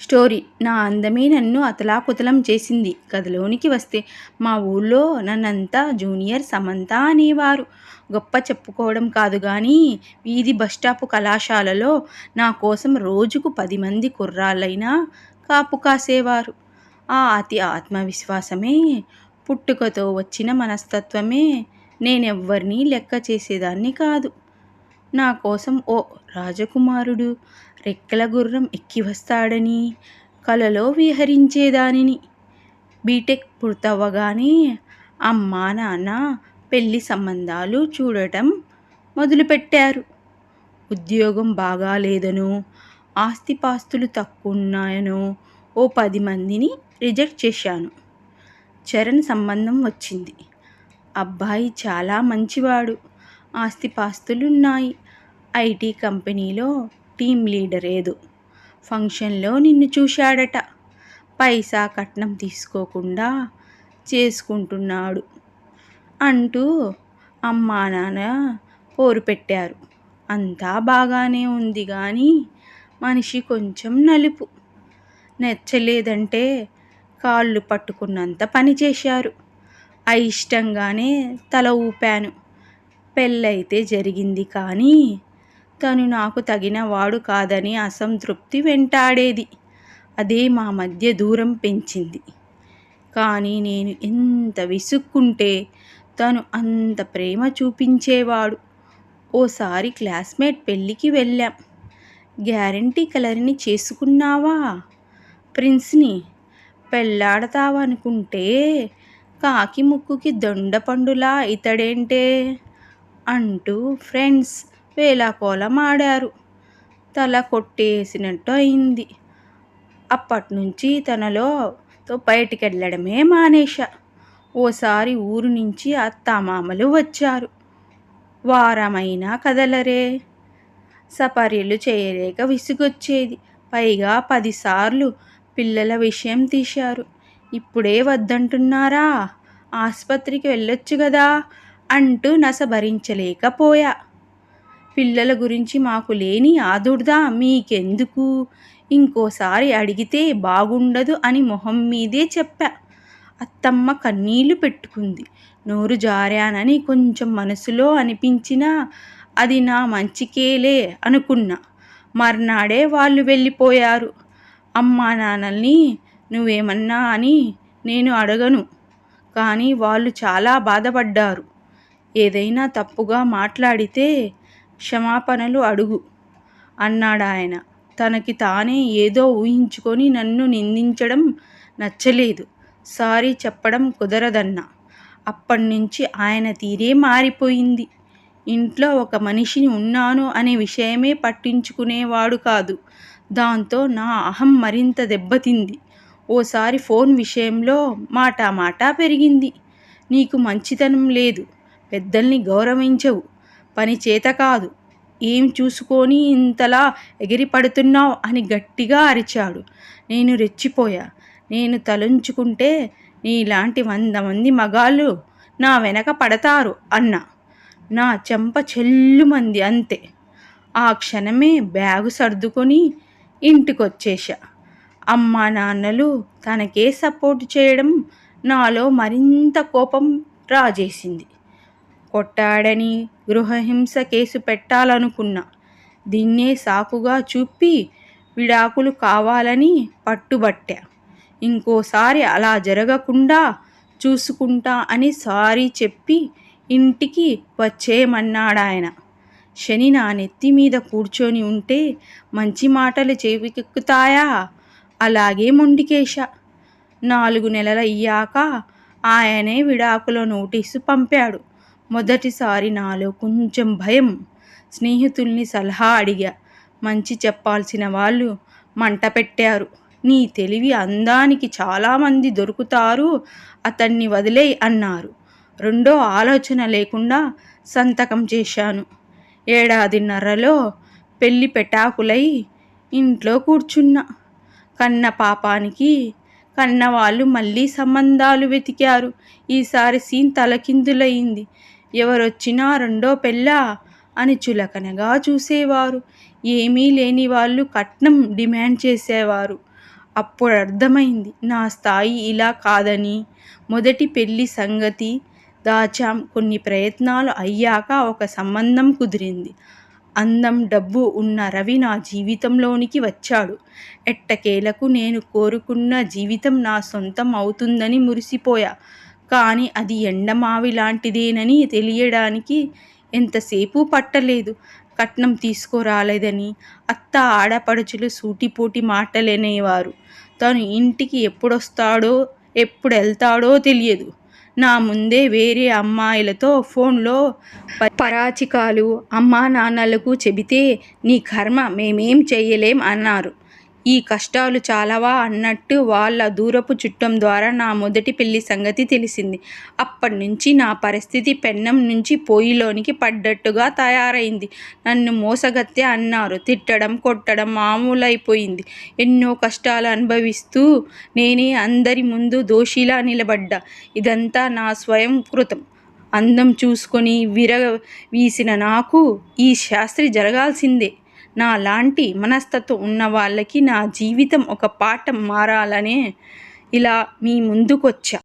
Story. నా అందమే నన్ను అతలాకుతలం చేసింది. కథలోనికి వస్తే మా ఊళ్ళో నన్నంతా జూనియర్ సమంత అనేవారు. గొప్ప చెప్పుకోవడం కాదు కానీ వీధి బస్టాపు కళాశాలలో నా కోసం రోజుకు పది మంది కుర్రాళ్ళైనా కాపు కాసేవారు. ఆ అతి ఆత్మవిశ్వాసమే పుట్టుకతో వచ్చిన మనస్తత్వమే నేనెవ్వరినీ లెక్క చేసేదాన్ని కాదు. నా కోసం ఓ రాజకుమారుడు రెక్కల గుర్రం ఎక్కి వస్తాడని కలలో విహరించేదానిని బీటెక్ పూర్తవ్వగానే అమ్మా నాన్న పెళ్ళి సంబంధాలు చూడటం మొదలుపెట్టారు. ఉద్యోగం బాగాలేదనో ఆస్తిపాస్తులు తక్కువున్నాయనో ఓ పది మందిని రిజెక్ట్ చేశాను. చరణ్ సంబంధం వచ్చింది. అబ్బాయి చాలా మంచివాడు. ఆస్తిపాస్తులున్నాయి. ఐటీ కంపెనీలో టీం లీడర్ ఏదో. ఫంక్షన్లో నిన్ను చూశాడట. పైసా కట్నం తీసుకోకుండా చేసుకుంటున్నాడు అంటూ అమ్మా నాన్న పోరు పెట్టారు. అంతా బాగానే ఉంది కానీ మనిషి కొంచెం నలుపు. నచ్చలేదంటే కాళ్ళు పట్టుకున్నంత పని చేశారు. అయిష్టంగానే తల ఊపాను. పెళ్ళైతే జరిగింది కానీ తను నాకు తగిన వాడు కాదని అసంతృప్తి వెంటాడేది. అదే మా మధ్య దూరం పెంచింది. కానీ నేను ఎంత విసుక్కుంటే తను అంత ప్రేమ చూపించేవాడు. ఓసారి క్లాస్మేట్ పెళ్ళికి వెళ్ళాం. గ్యారంటీ కలర్ని చేసుకున్నావా? ప్రిన్స్ని పెళ్ళాడతావనుకుంటే కాకి ముక్కుకి దొండపండులా ఇతడేంటే? అంటూ ఫ్రెండ్స్ వేలాకోలమాడారు తల కొట్టేసినట్టు అయింది. అప్పట్నుంచి తనలో తో బయటికెళ్ళడమే మానేశా. ఓసారి ఊరు నుంచి అత్తామామలు వచ్చారు. వారమైనా కదలరే. సపర్యలు చేయలేక విసుగొచ్చేది. పైగా పదిసార్లు పిల్లల విషయం తీశారు. ఇప్పుడే వద్దంటున్నారా? ఆసుపత్రికి వెళ్ళొచ్చు కదా అంటూ నస భరించలేకపోయా పిల్లల గురించి మాకు లేని ఆదుర్దా మీకెందుకు? ఇంకోసారి అడిగితే బాగుండదు అని మొహం మీదే చెప్పా. అత్తమ్మ కన్నీళ్ళు పెట్టుకుంది. నోరు జారానని కొంచెం మనసులో అనిపించినా అది నా మంచికేలే అనుకున్నా. మర్నాడే వాళ్ళు వెళ్ళిపోయారు. అమ్మా నాన్నల్ని నువ్వేమన్నా అని నేను అడగను. కానీ వాళ్ళు చాలా బాధపడ్డారు. ఏదైనా తప్పుగా మాట్లాడితే క్షమాపణలు అడుగు అన్నాడాయన. తనకి తానే ఏదో ఊహించుకొని నన్ను నిందించడం నచ్చలేదు. సారీ చెప్పడం కుదరదన్నా. అప్పటినుంచి ఆయన తీరే మారిపోయింది. ఇంట్లో ఒక మనిషిని ఉన్నాను అనే విషయమే పట్టించుకునేవాడు కాదు. దాంతో నా అహం మరింత దెబ్బతింది. ఓసారి ఫోన్ విషయంలో మాటా మాటా పెరిగింది. నీకు మంచితనం లేదు. పెద్దల్ని గౌరవించవు. పని చేత కాదు. ఏం చూసుకొని ఇంతలా ఎగిరిపడుతున్నావు అని గట్టిగా అరిచాడు. నేను రెచ్చిపోయా. నేను తలుంచుకుంటే నీలాంటి వంద మంది మగాళ్ళు నా వెనక పడతారు అన్న. నా చెంప చెల్లుమంది అంతే. ఆ క్షణమే బ్యాగు సర్దుకొని ఇంటికొచ్చేశా. అమ్మా నాన్నలు తనకే సపోర్ట్ చేయడం నాలో మరింత కోపం రాజేసింది. కొట్టాడని గృహహింస కేసు పెట్టాలనుకున్నా. దీన్నే సాకుగా చూపి విడాకులు కావాలని పట్టుబట్టా. ఇంకోసారి అలా జరగకుండా చూసుకుంటా అని సారీ చెప్పి ఇంటికి వచ్చేయమన్నాడాయన. శని నా నెత్తి మీద కూర్చొని ఉంటే మంచి మాటలు చెవికెక్కుతాయా? అలాగే మొండికేశ. నాలుగు నెలలయ్యాక ఆయనే విడాకుల నోటీసు పంపాడు. మొదటిసారి నాలో కొంచెం భయం. స్నేహితుల్ని సలహా అడిగా. మంచి చెప్పాల్సిన వాళ్ళు మంట పెట్టారు. నీ తెలివి అందానికి చాలామంది దొరుకుతారు అతన్ని వదిలే అన్నారు. రెండో ఆలోచన లేకుండా సంతకం చేశాను. ఏడాదిన్నరలో పెళ్ళి పెటాకులై ఇంట్లో కూర్చున్నా. కన్న పాపానికి కన్నవాళ్ళు మళ్ళీ సంబంధాలు వెతికారు. ఈసారి సీన్ తలకిందులయింది ఎవరొచ్చినా రెండో పెళ్ళా? అని చులకనగా చూసేవారు. ఏమీ లేని వాళ్ళు కట్నం డిమాండ్ చేసేవారు. అప్పుడు అర్థమైంది నా స్థాయి ఇలా కాదని. మొదటి పెళ్ళి సంగతి దాచాం. కొన్ని ప్రయత్నాలు అయ్యాక ఒక సంబంధం కుదిరింది. అందం డబ్బు ఉన్న రవి నా జీవితంలోనికి వచ్చాడు. ఎట్టకేలకు నేను కోరుకున్న జీవితం నా సొంతం అవుతుందని మురిసిపోయా. కానీ అది ఎండమావి లాంటిదేనని తెలియడానికి ఎంతసేపు పట్టలేదు. కట్నం తీసుకురాలేదని అత్త ఆడపడుచులు సూటిపోటి మాటలేనేవారు. తను ఇంటికి ఎప్పుడొస్తాడో ఎప్పుడు వెళ్తాడో తెలియదు. నా ముందే వేరే అమ్మాయిలతో ఫోన్లో పరాచికాలు అమ్మా నాన్నలకు చెబితే నీ కర్మ మేమేం చెయ్యలేం అన్నారు. ఈ కష్టాలు చాలావా అన్నట్టు వాళ్ళ దూరపు చుట్టం ద్వారా నా మొదటి పెళ్ళి సంగతి తెలిసింది. అప్పటి నుంచి నా పరిస్థితి పెన్నం నుంచి పొయ్యిలోనికి పడ్డట్టుగా తయారైంది. నన్ను మోసగత్తె అన్నారు. తిట్టడం కొట్టడం మామూలైపోయింది. ఎన్నో కష్టాలు అనుభవిస్తూ నేనే అందరి ముందు దోషిలా నిలబడ్డా. ఇదంతా నా స్వయం కృతం. అందం చూసుకొని విర వీసిన నాకు ఈ శాస్త్రి జరగాల్సిందే. నా లాంటి మనస్తత్వం ఉన్న వాళ్ళకి నా జీవితం ఒక పాఠం మారాలనే ఇలా మీ ముందుకొచ్చా.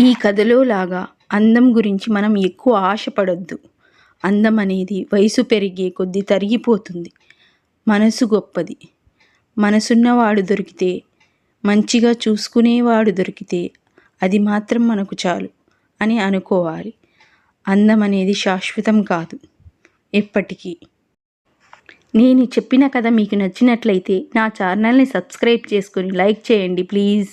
ఈ కథలో లాగా అందం గురించి మనం ఎక్కువ ఆశపడొద్దు. అందం అనేది వయసు పెరిగే కొద్దీ తరిగిపోతుంది. మనసు గొప్పది. మనసున్నవాడు దొరికితే మంచిగా చూసుకునేవాడు దొరికితే అది మాత్రం మనకు చాలు అని అనుకోవాలి. అందం అనేది శాశ్వతం కాదు. ఎప్పటికీ నేను చెప్పిన కథ మీకు నచ్చినట్లయితే నా ఛానల్ని సబ్స్క్రైబ్ చేసుకొని లైక్ చేయండి ప్లీజ్.